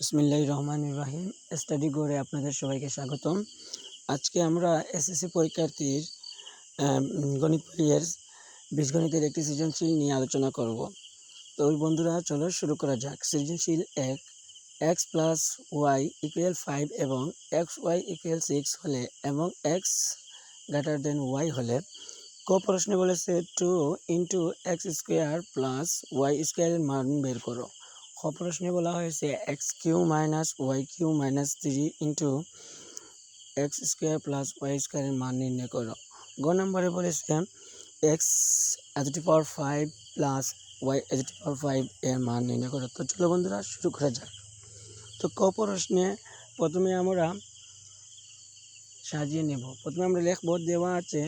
বিসমিল্লাহ রহমান রাহিম। স্টাডি করে আপনাদের সবাইকে স্বাগতম। আজকে আমরা এসএসসি পরীক্ষার্থীর গণিত বইয়ের, বীজগণিতের একটি সৃজনশীল নিয়ে আলোচনা করব। তো ওই বন্ধুরা, চলো শুরু করা যাক। সৃজনশীল এক x plus y equal five এবং এক্স ওয়াই ইকুয়াল সিক্স হলে এবং এক্স গ্রেটার দেন ওয়াই হলে ক প্রশ্নে বলেছে two into x square plus y স্কোয়ারের মান বের করো। প্রশ্নে বলা হয়েছে x cube minus y cube minus three into x square plus y স্কোয়ারের মান নির্ণয় করো। গ নম্বরে বলেছে এক্স এজটি পাওয়ার ফাইভ প্লাস ওয়াই এজটি পাওয়ার ফাইভ এর মান নির্ণয় করো। তো চলো বন্ধুরা, শুরু করা যাক। তো ক প্রশ্নে প্রথমে আমরা সাজিয়ে নেব। প্রথমে আমরা লিখব, দেওয়া আছে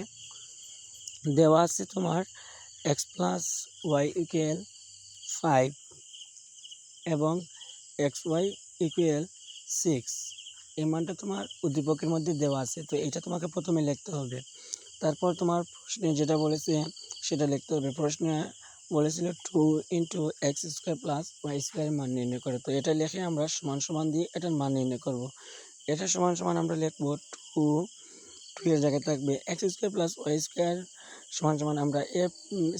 দেওয়া আছে তোমার x plus y equal five. এবং এক্স ওয়াই ইকুয়াল সিক্স এই মানটা তোমার উদ্দীপকের মধ্যে দেওয়া আছে, তো এটা তোমাকে প্রথমে লিখতে হবে। তারপর তোমার প্রশ্নে যেটা বলেছে, সেটা লিখতে হবে। প্রশ্নে বলেছিল two into x square plus y স্কোয়ারের মান নির্ণয় করে। তো এটা লিখে আমরা সমান সমান দিয়ে এটার মান নির্ণয় করব। এটা সমান সমান আমরা লিখব টু টু এর জায়গায় থাকবে x square plus y square সমান সমান আমরা a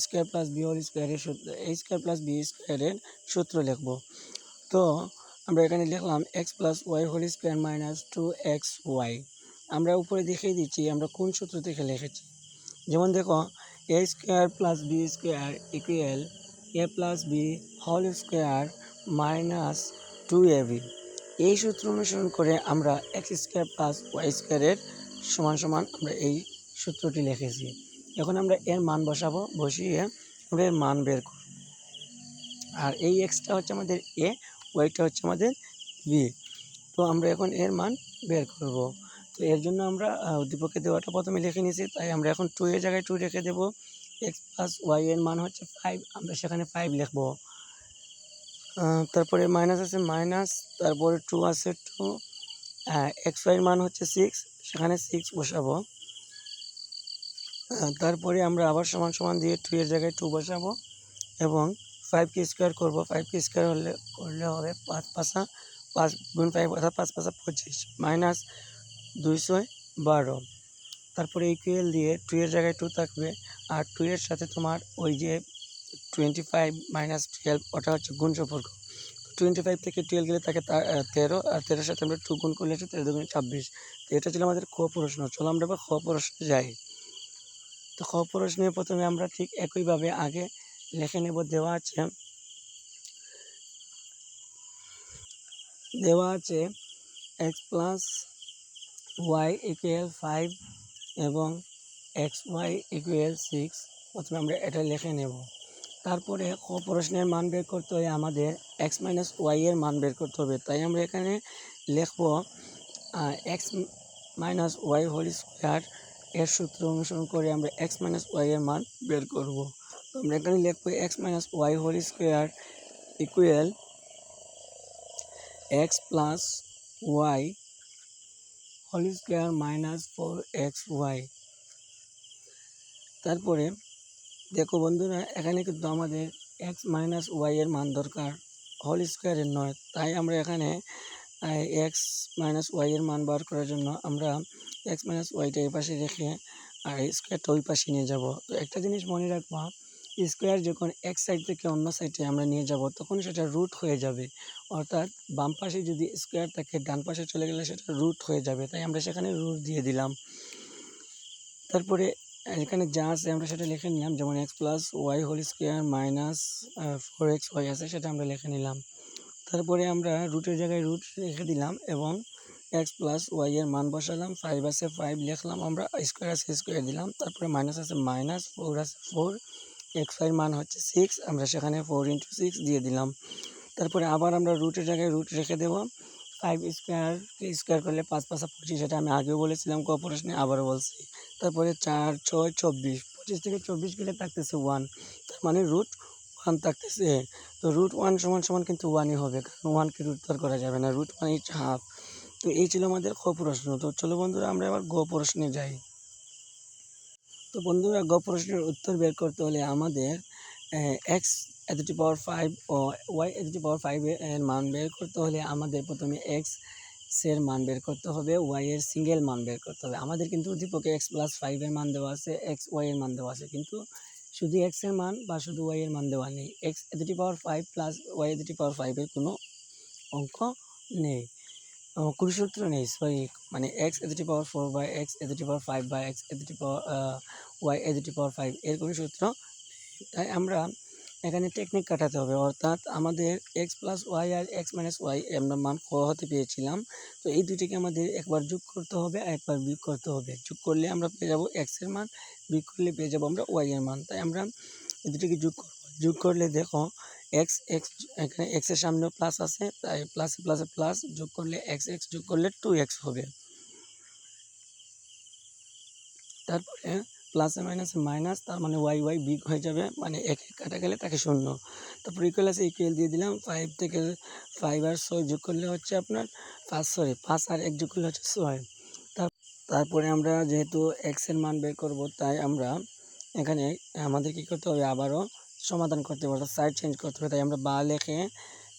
square plus b whole স্কোয়ারের সূত্র এ স্কোয়ার প্লাস বি স্কোয়ারের সূত্র লিখব। তো আমরা এখানে লিখলাম x plus y whole square minus two x y আমরা উপরে দেখিয়ে দিচ্ছি, আমরা কোন সূত্র থেকে লিখেছি? যেমন দেখো a square plus b square equal a plus b whole square minus two a b এই সূত্র অনুসরণ করে আমরা এক্স স্কোয়ার প্লাস ওয়াই স্কোয়ারের সমান সমান আমরা এই সূত্রটি লিখেছি। এখন আমরা এর মান বসাবো, বসিয়ে আমরা এর মান বের করব। আর এই এক্সটা হচ্ছে আমাদের এ ওয়াইটা হচ্ছে আমাদের বি তো আমরা এখন এর মান বের করব। তো এর জন্য আমরা উদ্দীপকে দেওয়াটা প্রথমে লিখে নিয়েছি, তাই আমরা এখন টু এর জায়গায় টু রেখে দেবো। এক্স প্লাস ওয়াই এর মান হচ্ছে ফাইভ আমরা সেখানে ফাইভ লিখব। তারপরে মাইনাস আছে মাইনাস তারপরে টু আছে টু এক্স ওয়াইয়ের মান হচ্ছে সিক্স সেখানে সিক্স বসাবো। তারপরে আমরা আবার সমান সমান দিয়ে টু এর জায়গায় টু বসাবো এবং ফাইভকে স্কোয়ার করব। ফাইভকে স্কোয়ার হলে, করলে হবে পাঁচ পাঁচা, পাঁচ গুণ ফাইভ অর্থাৎ পাঁচ পাঁচা পঁচিশ মাইনাস দুইশো বারো। তারপরে ইকুয়েল দিয়ে টু এর জায়গায় টু থাকবে আর টু এর সাথে তোমার ওই যে টোয়েন্টি ফাইভ মাইনাস টুয়েলভ ওটা হচ্ছে গুণ সম্পর্ক টোয়েন্টি ফাইভ থেকে টুয়েলভ গেলে তাকে তেরো আর তেরোর সাথে আমরা টু গুণ করলে হচ্ছে তেরো দুগুণ ছাব্বিশ। তো এটা ছিল আমাদের খ প্রশ্ন। চলো আমরা এবার খ যাই। তো খ প্রশ্নে প্রথমে আমরা ঠিক একইভাবে আগে লিখে নেব, দেওয়া আছে। দেওয়া আছে x plus y equal five এবং এক্স ওয়াই ইকুয়াল সিক্স প্রথমে আমরা এটা লিখে নেব। তারপরে ক প্রশ্নের মান বের করতে হয়, আমাদের এক্স মাইনাস ওয়াই এর মান বের করতে হবে। তাই আমরা এখানে লিখব x minus y whole square এর সূত্র অনুসরণ করে আমরা এক্স মাইনাস ওয়াই এর মান বের করব। আমরা এখানে লিখব x minus y whole square equal x plus y whole square minus four x y তারপরে দেখো বন্ধুরা, এখানে কিন্তু আমাদের এক্স মাইনাস ওয়াই এর মান দরকার হোল স্কোয়ারের নয়। তাই আমরা এখানে এক্স মাইনাস ওয়াই এর মান বার করার জন্য আমরা এক্স মাইনাস ওয়াইটা এই পাশে রেখে আর স্কোয়ারটা ওই পাশে নিয়ে যাব। তো একটা জিনিস মনে রাখবা স্কোয়ার যখন এক সাইড থেকে অন্য সাইডে আমরা নিয়ে যাব, তখন সেটা রুট হয়ে যাবে। অর্থাৎ বাম পাশে যদি স্কোয়ার থাকে, ডান পাশে চলে গেলে সেটা রুট হয়ে যাবে। তাই আমরা সেখানে রুট দিয়ে দিলাম। তারপরে এখানে যা আছে আমরা সেটা লিখে নিলাম, যেমন x plus y whole square minus four x y আছে, সেটা আমরা লিখে নিলাম। তারপরে আমরা রুটের জায়গায় রুট রেখে দিলাম এবং এক্স প্লাস ওয়াই এর মান বসালাম ফাইভ আছে ফাইভ লিখলাম আমরা স্কোয়ার আছে স্কোয়ার দিলাম, তারপরে মাইনাস আছে মাইনাস ফোর আছে ফোর এক্স ওয়াই মান হচ্ছে সিক্স আমরা সেখানে ফোর ইন্টু সিক্স দিয়ে দিলাম। তারপরে আবার আমরা রুটের জায়গায় রুট রেখে দেবো ফাইভ স্কোয়ার স্কোয়ার করলে পাঁচ পাঁচা পঁচিশ সেটা আমি আগেও বলেছিলাম ক প্রশ্নে আবারও বলছি। তারপরে চার, ছয়, চব্বিশ, পঁচিশ থেকে চব্বিশ গেলে থাকতেছে ওয়ান তার মানে রুট ওয়ান থাকতেছে। তো রুট ওয়ান সমান সমান কিন্তু ওয়ানই হবে, কারণ ওয়ানকে রুট তার করা যাবে না রুট ওয়ান ইজ হাফ তো এই ছিল আমাদের খ প্রশ্ন। তো চলো বন্ধুরা, আমরা এবার গ প্রশ্নে যাই। তো বন্ধুরা, গ প্রশ্নের উত্তর বের করতে হলে আমাদের এক্স এত পাওয়ার ফাইভ ও ওয়াই এত পাওয়ার ফাইভ এর মান বের করতে হলে আমাদের প্রথমে এক্সের মান বের করতে হবে ওয়াই এর সিঙ্গেল মান বের করতে হবে। আমাদের কিন্তু উদ্দীপকে এক্স প্লাস ফাইভের মান দেওয়া আছে এক্স ওয়াই এর মান দেওয়া আছে। কিন্তু শুধু এক্সের মান বা শুধু ওয়াই এর মান দেওয়া নেই। এক্স এত পাওয়ার ফাইভ প্লাস ওয়াই এত পাওয়ার ফাইভের কোনো অঙ্ক নেই। আহ, কোনো সূত্র নেই সরি মানে x to power four by x to power five by x to power y to power five এর কোনো সূত্র তাই আমরা এখানে টেকনিক কাটাতে হবে অর্থাৎ আমাদের এক্স প্লাস ওয়াই আর এক্স মাইনাস ওয়াই আমরা মান ক হতে পেয়েছিলাম তো এই দুটিকে আমাদের একবার যোগ করতে হবে আর একবার বিয়োগ করতে হবে। যোগ করলে আমরা পেয়ে যাব এক্সের মান বিয়োগ করলে পেয়ে যাব আমরা ওয়াই এর মান। তাই আমরা এই দুটিকে যোগ করব। যোগ করলে দেখো এক্স এক্স এখানে এক্সের সামনেও প্লাস আছে, তাই প্লাসে প্লাসে প্লাস যোগ করলে এক্স এক্স যোগ করলে টু এক্স হবে। তারপরে প্লাসে মাইনাসে মাইনাস তার মানে ওয়াই ওয়াই বিগ হয়ে যাবে মানে এক এক কাটা গেলে তাকে শূন্য। তারপর ইকুয়াল ইকুয়াল দিয়ে দিলাম ফাইভ থেকে ফাইভ আর ছয় যোগ করলে হচ্ছে আপনার পাঁচ সরি পাঁচ আর এক যোগ করলে হচ্ছে ছয়। তার, তারপরে আমরা যেহেতু এক্সের মান বের করব, তাই আমরা এখানে আমাদের কী করতে হবে, আবারও সমাধান করতে অর্থাৎ সাইড চেঞ্জ করতে হবে। তাই আমরা বা লেখে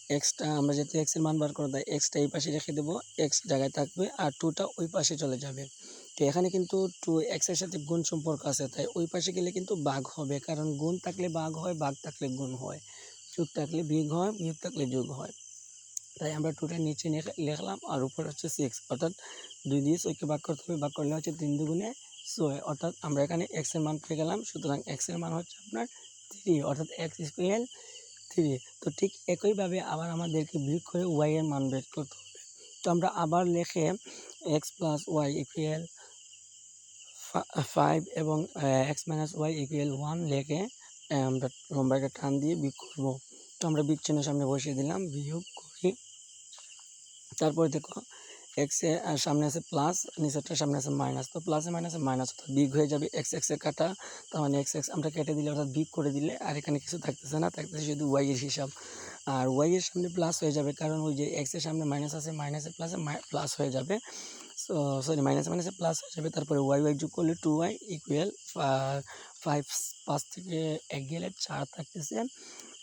এক্সটা আমরা যেহেতু এক্সের মান বার করব তাই এক্সটা এই পাশে রেখে দেবো এক্স জায়গায় থাকবে আর টুটা ওই পাশে চলে যাবে। তো এখানে কিন্তু টু এক্সের সাথে গুণ সম্পর্ক আছে, তাই ওই পাশে গেলে কিন্তু বাঘ হবে, কারণ গুণ থাকলে বাঘ হয়, বাঘ থাকলে গুণ হয়। যুগ থাকলে বিয়োগ হয়, বিয়োগ থাকলে যুগ হয়। তাই আমরা টুটা নিচে লিখ- লিখলাম আর উপরে হচ্ছে সিক্স অর্থাৎ দুই দিয়ে ছয়কে ভাগ করতে হবে, ভাগ করলে হচ্ছে তিন দুগুণে ছয়, অর্থাৎ আমরা এখানে এক্সের মান পেয়ে গেলাম, সুতরাং এক্সের মান হচ্ছে আপনার থ্রি অর্থাৎ এক্স স্কোয়ার থ্রি তো ঠিক একইভাবে আবার আমাদেরকে বিয়োগ করে ওয়াই এর মান বের করতে হবে। তো আমরা আবার লেখে x plus y equal five এবং x minus y equal one লেখে আমরা লম্বাকে টান দিয়ে বিয়োগ করব। তো আমরা চিহ্নের সামনে বসিয়ে দিলাম, বিয়োগ করি। তারপরে দেখো এক্সে সামনে আছে প্লাস নিচেরটার সামনে আছে মাইনাস তো প্লাসে মাইনাসে মাইনাস অর্থাৎ বিগ হয়ে যাবে এক্স এক্সের কাটা। তার মানে এক্স এক্স আমরা কেটে দিলে, অর্থাৎ বিগ করে দিলে, আর এখানে কিছু থাকতেছে না, থাকতেছে শুধু ওয়াই এর হিসাব। আর ওয়াই এর সামনে প্লাস হয়ে যাবে কারণ ওই যে এক্সের সামনে মাইনাস আছে মাইনাসে প্লাসে প্লাস হয়ে যাবে। সরি মাইনাস মাইনাসে প্লাস হয়ে যাবে। তারপরে ওয়াই ওয়াই যোগ করলে টু ওয়াই ইকুয়াল ফাইভ পাঁচ থেকে এক গেলে চার থাকতেছে।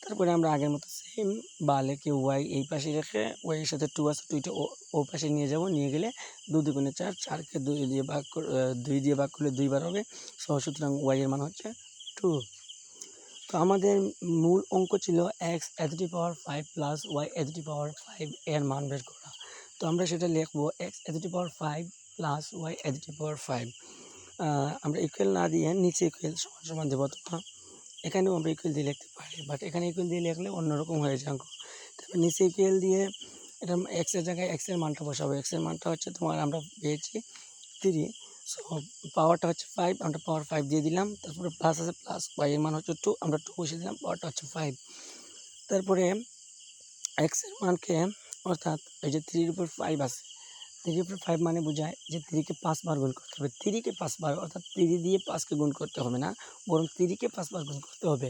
তারপরে আমরা আগের মতো সেম বা লেখে ওয়াই এই পাশে রেখে ওয়াই এর সাথে টু আছে টুইটা ও পাশে নিয়ে যাব, নিয়ে গেলে দু দুগুণে চার, চারকে দুই দিয়ে ভাগ দুই দিয়ে ভাগ করলে দুইবার হবে সহ সুতরাং ওয়াই এর মান হচ্ছে টু তো আমাদের মূল অঙ্ক ছিল এক্স এতটি পাওয়ার ফাইভ প্লাস ওয়াই এতটি পাওয়ার ফাইভ এর মান বের করা। তো আমরা সেটা লিখব এক্স এতটি পাওয়ার ফাইভ প্লাস ওয়াই এতটি পাওয়ার ফাইভ আমরা ইকুয়াল না দিয়ে নিচে ইকুয়াল সমান সমান দেবো অথবা এখানেও আমরা ইকুয়াল দিয়ে লিখতে পারি বাট এখানে ইকুয়াল দিয়ে লিখলে অন্যরকম হয়ে যায় অঙ্ক তারপর নিচে ইকুয়াল দিয়ে এটা এক্সের জায়গায় এক্সের মানটা বসাবো। এক্সের মানটা হচ্ছে তোমার আমরা পেয়েছি থ্রি সো পাওয়ারটা হচ্ছে ফাইভ আমরা পাওয়ার ফাইভ দিয়ে দিলাম। তারপরে প্লাস আছে প্লাস ওয়াই এর মান হচ্ছে টু আমরা টু বসে দিলাম পাওয়ারটা হচ্ছে ফাইভ তারপরে এক্সের মানকে অর্থাৎ এই যে থ্রির উপর ফাইভ আছে থ্রির ফোর ফাইভ মানে বোঝায় যে থ্রিকে পাঁচবার গুণ করতে হবে। থ্রিকে পাঁচবার অর্থাৎ থ্রি দিয়ে পাঁচকে গুণ করতে হবে না, বরং থ্রিকে পাঁচবার গুণ করতে হবে।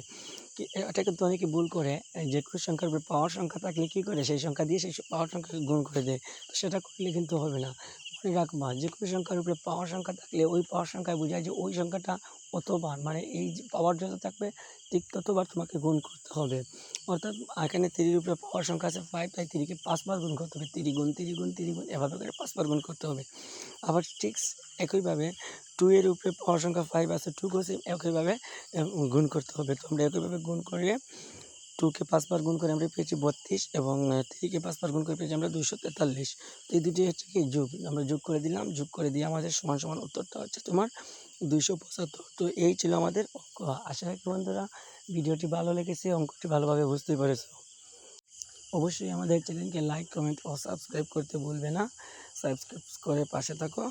এটা কিন্তু অনেকে ভুল করে যে কোনো সংখ্যার উপরে পাওয়ার সংখ্যা থাকলে কী করে? সেই সংখ্যা দিয়ে সেই পাওয়ার সংখ্যাকে গুণ করে দেয়। তো সেটা করলে কিন্তু হবে না। মনে রাখবা। যে কোনো সংখ্যার উপরে পাওয়ার সংখ্যা থাকলে ওই পাওয়ার সংখ্যায় বোঝায় যে ওই সংখ্যাটা কতবার মানে এই যে পাওয়ার যত থাকবে ঠিক ততবার তোমাকে গুণ করতে হবে। অর্থাৎ এখানে তিরির উপরে পাওয়ার সংখ্যা আছে ফাইভ তাই তিরিকে পাঁচবার গুণ করতে হবে। তিরি গুণ তিরি গুণ তিরি গুণ, এভাবে করে পাঁচবার গুণ করতে হবে। আবার ঠিক একইভাবে টু এর উপরে পাওয়ার সংখ্যা ফাইভ আছে টুকেও সেম একইভাবে গুণ করতে হবে। তোমরা একইভাবে গুণ করে টুকে পাঁচবার গুণ করে আমরা পেয়েছি বত্রিশ এবং থ্রিকে পাঁচবার গুণ করে পেয়েছি আমরা দুশো তেতাল্লিশ। তো এই দুটি হচ্ছে কি যোগ? আমরা যোগ করে দিলাম, যোগ করে দিয়ে আমাদের সমান সমান উত্তরটা হচ্ছে তোমার দুইশো পঁচাত্তর। তো এই ছিল আমাদের অঙ্ক। আশা রাখি বন্ধুরা, ভিডিওটি ভালো লেগেছে, অঙ্কটি ভালোভাবে বুঝতে পেরেছ। অবশ্যই আমাদের চ্যানেলকে লাইক কমেন্ট ও সাবস্ক্রাইব করতে ভুলবে না। সাবস্ক্রাইব করে পাশে থাকো।